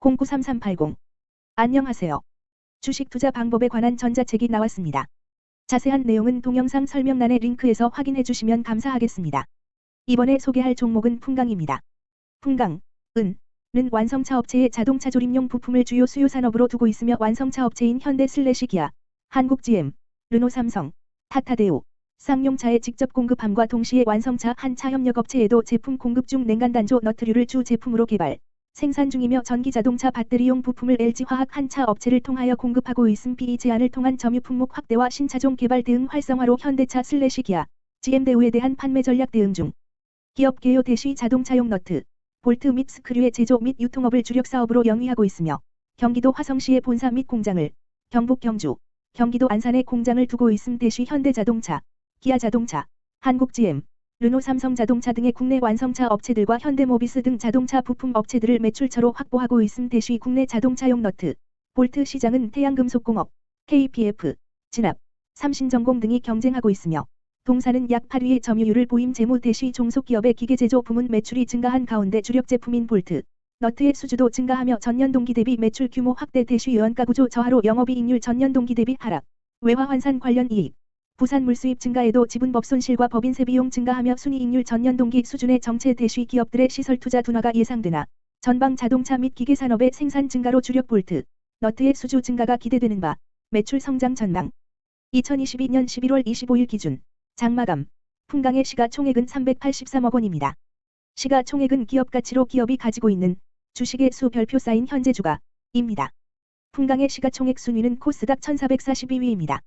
093380. 안녕하세요. 주식 투자 방법에 관한 전자책이 나왔습니다. 자세한 내용은 동영상 설명란의 링크에서 확인해 주시면 감사하겠습니다. 이번에 소개할 종목은 풍강입니다. 풍강, 은, 는 완성차 업체의 자동차 조립용 부품을 주요 수요 산업으로 두고 있으며 완성차 업체인 현대 슬래시 기아, 한국 GM, 르노 삼성, 타타데오, 쌍용차에 직접 공급함과 동시에 완성차 한차 협력 업체에도 제품 공급 중 냉간 단조 너트류를 주 제품으로 개발, 생산 중이며 전기 자동차 배터리용 부품을 LG화학 한차 업체를 통하여 공급하고 있음 BE 제안을 통한 점유 품목 확대와 신차종 개발 대응 활성화로 현대차 슬래시 기아, GM대우에 대한 판매 전략 대응 중. 기업 개요 대시 자동차용 너트, 볼트 및 스크류의 제조 및 유통업을 주력 사업으로 영위하고 있으며 경기도 화성시의 본사 및 공장을, 경북 경주, 경기도 안산에 공장을 두고 있음 대시 현대자동차, 기아자동차, 한국GM, 르노 삼성 자동차 등의 국내 완성차 업체들과 현대모비스 등 자동차 부품 업체들을 매출처로 확보하고 있음 대시 국내 자동차용 너트, 볼트 시장은 태양금속공업, KPF, 진압, 삼신전공 등이 경쟁하고 있으며 동사는 약 8위의 점유율을 보임 재무 대시 종속기업의 기계제조 부문 매출이 증가한 가운데 주력 제품인 볼트, 너트의 수주도 증가하며 전년 동기 대비 매출 규모 확대 대시 유연가 구조 저하로 영업이익률 전년 동기 대비 하락, 외화 환산 관련 이익, 부산 물수입 증가에도 지분법 손실과 법인세 비용 증가하며 순이익률 전년 동기 수준의 정체 대시 기업들의 시설 투자 둔화가 예상되나 전방 자동차 및 기계 산업의 생산 증가로 주력 볼트, 너트의 수주 증가가 기대되는 바 매출 성장 전망 2022년 11월 25일 기준 장마감 풍강의 시가총액은 383억 원입니다. 시가총액은 기업 가치로 기업이 가지고 있는 주식의 수 별표 쌓인 현재 주가입니다. 풍강의 시가총액 순위는 코스닥 1442위입니다.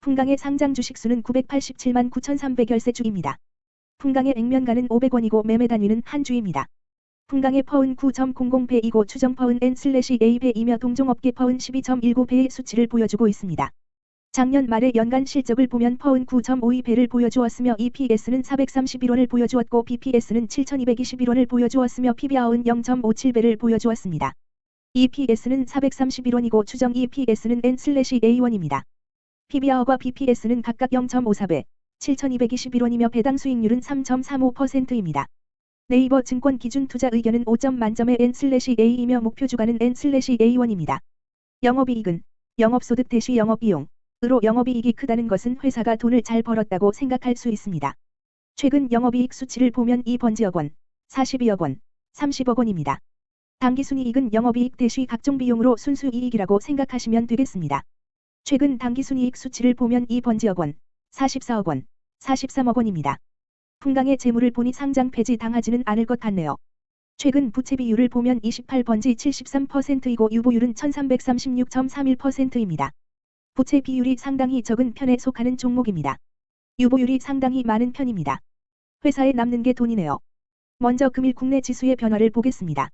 풍강의 상장 주식수는 987만 9,300열세 주입니다. 풍강의 액면가는 500원이고 매매 단위는 한 주입니다. 풍강의 퍼은 9.00배이고 추정 퍼은 N/A배이며 동종업계 퍼은 12.19배의 수치를 보여주고 있습니다. 작년 말의 연간 실적을 보면 퍼은 9.52배를 보여주었으며 EPS는 431원을 보여주었고 BPS는 7,221원을 보여주었으며 PBR은 0.57배를 보여주었습니다. EPS는 431원이고 추정 EPS는 N/A1입니다. PBR과 BPS는 각각 0.54배, 7,221원이며 배당 수익률은 3.35%입니다. 네이버 증권 기준 투자 의견은 5점 만점의 N/A이며 목표 주가는 N/A1입니다. 영업이익은 영업소득 대시 영업비용, 으로 영업이익이 크다는 것은 회사가 돈을 잘 벌었다고 생각할 수 있습니다. 최근 영업이익 수치를 보면 2번지억 원, 42억 원, 30억 원입니다. 당기순이익은 영업이익 대시 각종 비용으로 순수이익이라고 생각하시면 되겠습니다. 최근 당기순이익 수치를 보면 2번지억 원, 44억 원, 43억 원입니다. 풍강의 재물을 보니 상장 폐지 당하지는 않을 것 같네요. 최근 부채 비율을 보면 28번지 73%이고 유보율은 1336.31%입니다. 부채 비율이 상당히 적은 편에 속하는 종목입니다. 유보율이 상당히 많은 편입니다. 회사에 남는 게 돈이네요. 먼저 금일 국내 지수의 변화를 보겠습니다.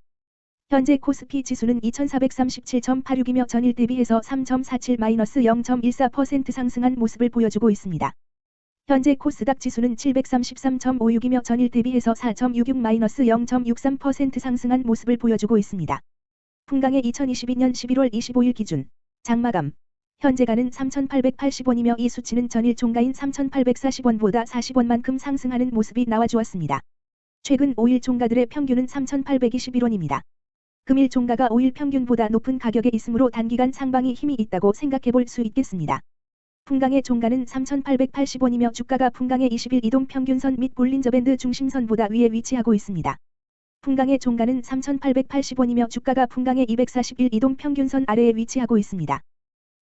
현재 코스피 지수는 2437.86이며 전일 대비해서 3.47-0.14% 상승한 모습을 보여주고 있습니다. 현재 코스닥 지수는 733.56이며 전일 대비해서 4.66-0.63% 상승한 모습을 보여주고 있습니다. 풍강의 2022년 11월 25일 기준 장마감 현재가는 3,880원이며 이 수치는 전일 종가인 3,840원보다 40원만큼 상승하는 모습이 나와주었습니다. 최근 5일 종가들의 평균은 3,821원입니다. 금일 종가가 5일 평균보다 높은 가격에 있으므로 단기간 상방이 힘이 있다고 생각해 볼 수 있겠습니다. 풍강의 종가는 3,880원이며 주가가 풍강의 20일 이동 평균선 및 볼린저밴드 중심선보다 위에 위치하고 있습니다. 풍강의 종가는 3,880원이며 주가가 풍강의 241 이동 평균선 아래에 위치하고 있습니다.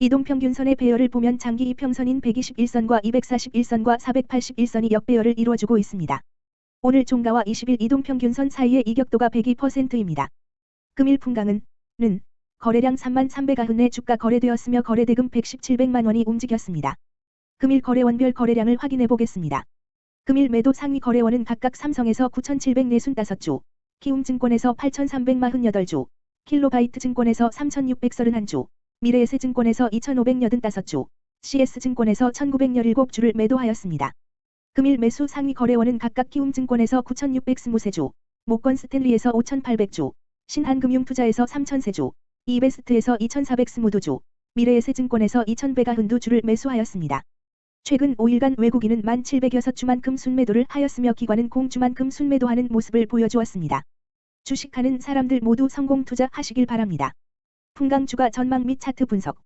이동 평균선의 배열을 보면 장기 이평선인 121선과 241선과 481선이 역배열을 이루어주고 있습니다. 오늘 종가와 20일 이동 평균선 사이의 이격도가 102%입니다. 금일 풍강은 는 거래량 3만 300아흔의 주가 거래되었으며 거래대금 117백만 원이 움직였습니다. 금일 거래원별 거래량을 확인해 보겠습니다. 금일 매도 상위 거래원은 각각 삼성에서 9,745주, 키움증권에서 8,348주, 킬로바이트 증권에서 3,631주, 미래에셋증권에서 2,585주, CS증권에서 1,917주를 매도하였습니다. 금일 매수 상위 거래원은 각각 키움증권에서 9,623주, 모건 스탠리에서 5,800주, 신한금융투자에서 3,000세주, 이베스트에서 2,422주, 미래에셋증권에서 2,192주를 매수하였습니다. 최근 5일간 외국인은 1,706주만큼 순매도를 하였으며 기관은 공주만큼 순매도하는 모습을 보여주었습니다. 주식하는 사람들 모두 성공 투자하시길 바랍니다. 풍강 주가 전망 및 차트 분석